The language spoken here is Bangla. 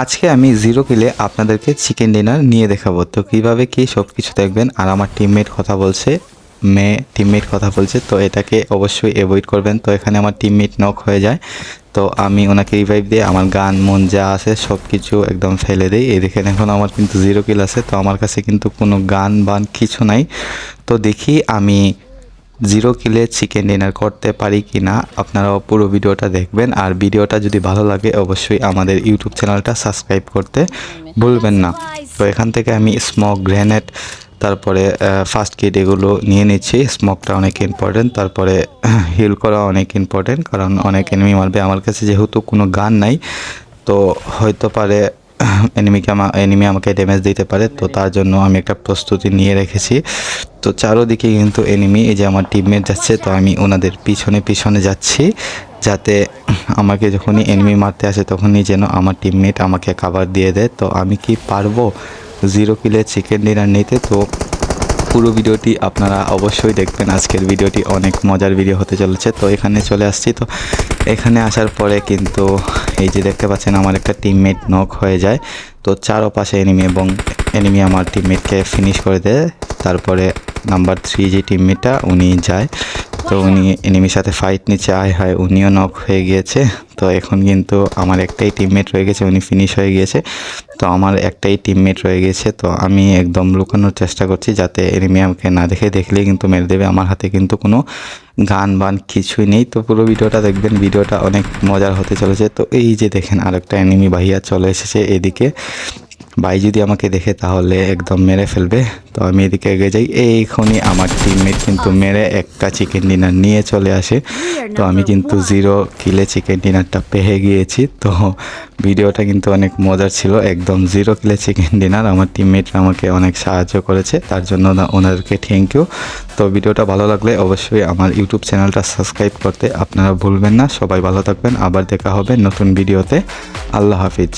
আজকে আমি জিরো কিলে আপনাদেরকে চিকেন ডিনার নিয়ে দেখাবো। তো কীভাবে কি সব কিছু দেখবেন? আর আমার টিমমেট কথা বলছে, মেয়ে টিমমেট কথা বলছে, তো এটাকে অবশ্যই অ্যাভয়েড করবেন। তো এখানে আমার টিমমেট নক হয়ে যায়। তো আমি ওনাকে রিভাইভ দিয়ে আমার গান, মন যা আছে সব কিছু একদম ফেলে দিই। দেখেন, এখন আমার কিন্তু জিরো কিল আছে, তো আমার কাছে কিন্তু কোনো গান বান কিছু নাই। তো দেখি আমি জিরো কিলে চিকেন ডিনার করতে পারি কি না আপনারাও পুরো ভিডিওটা দেখবেন। আর ভিডিওটা যদি ভালো লাগে, অবশ্যই আমাদের ইউটিউব চ্যানেলটা সাবস্ক্রাইব করতে ভুলবেন না। তো এখান থেকে আমি স্মোক গ্রেনেড, তারপরে ফার্স্ট কিট এগুলো নিয়ে নিচ্ছি। স্মোকটা অনেক ইম্পর্টেন্ট তারপরে হিল করা অনেক ইম্পর্টেন্ট কারণ অনেক এনিমি মারবে। আমার কাছে যেহেতু কোনো গান নাই, তো হয়তো পারে এনিমিকে আমার এনিমি আমাকে ড্যামেজ দিতে পারে, তো তার জন্য আমি একটা প্রস্তুতি নিয়ে রেখেছি। তো চারোদিকে কিন্তু এনিমি এই যে আমার টিমমেট যাচ্ছে, তো আমি ওনাদের পিছনে পিছনে যাচ্ছি, যাতে আমাকে যখনই এনিমি মারতে আসে, তখনই যেন আমার টিমমেট আমাকে কাভার দিয়ে দেয়। তো আমি কি পারব? জিরো কিলে চিকেন ডিনার নিতে, তো পুরো ভিডিওটি আপনারা অবশ্যই দেখবেন। আজকের ভিডিওটি অনেক মজার ভিডিও হতে চলেছে। তো এখানে চলে আসছি। তো এখানে আসার পরে কিন্তু এই যে দেখতে পাচ্ছেন, আমার একটা টিমমেট নক হয়ে যায়। তো চারো পাশে এনিমি এবং এনিমি আমার টিমমেটকে ফিনিশ করে দেয়। তারপরে নাম্বার থ্রি যে টিমমেটটা উনি যায়। তো উনি এনিমির সাথে ফাইট নিচ্ছে, আয় হয়, উনিও নক হয়ে গিয়েছে। তো এখন কিন্তু আমার একটাই টিমমেট রয়ে গেছে, উনি ফিনিশ হয়ে গিয়েছে। তো আমার একটাই টিমমেট রয়ে গেছে তো আমি একদম লুকানোর চেষ্টা করছি যাতে এনিমি আমাকে না দেখে, দেখলেই কিন্তু মেরে দেবে। আমার হাতে কিন্তু কোনো গান বান কিছুই নেই। তো পুরো ভিডিওটা দেখবেন, ভিডিওটা অনেক মজার হতে চলেছে। তো এই যে দেখেন আরেকটা এনিমি ভাইয়া চলে এসেছে এদিকে। ভাই যদি আমাকে দেখে তাহলে একদম মেরে ফেলবে। তো আমি এদিকে এগিয়ে যাই। এইখনই আমার টিমমেট কিন্তু মেরে একটা চিকেন ডিনার নিয়ে চলে আসে। তো আমি কিন্তু জিরো কিলে চিকেন ডিনারটা পেয়ে গিয়েছি। তো ভিডিওটা কিন্তু অনেক মজার ছিল। একদম জিরো কিলে চিকেন ডিনার আমার টিমমেটরা আমাকে অনেক সাহায্য করেছে। তার জন্য ওনাদেরকে থ্যাংক ইউ তো ভিডিওটা ভালো লাগলে অবশ্যই আমার ইউটিউব চ্যানেলটা সাবস্ক্রাইব করতে আপনারা ভুলবেন না। সবাই ভালো থাকবেন। আবার দেখা হবে নতুন ভিডিওতে আল্লাহ হাফিজ।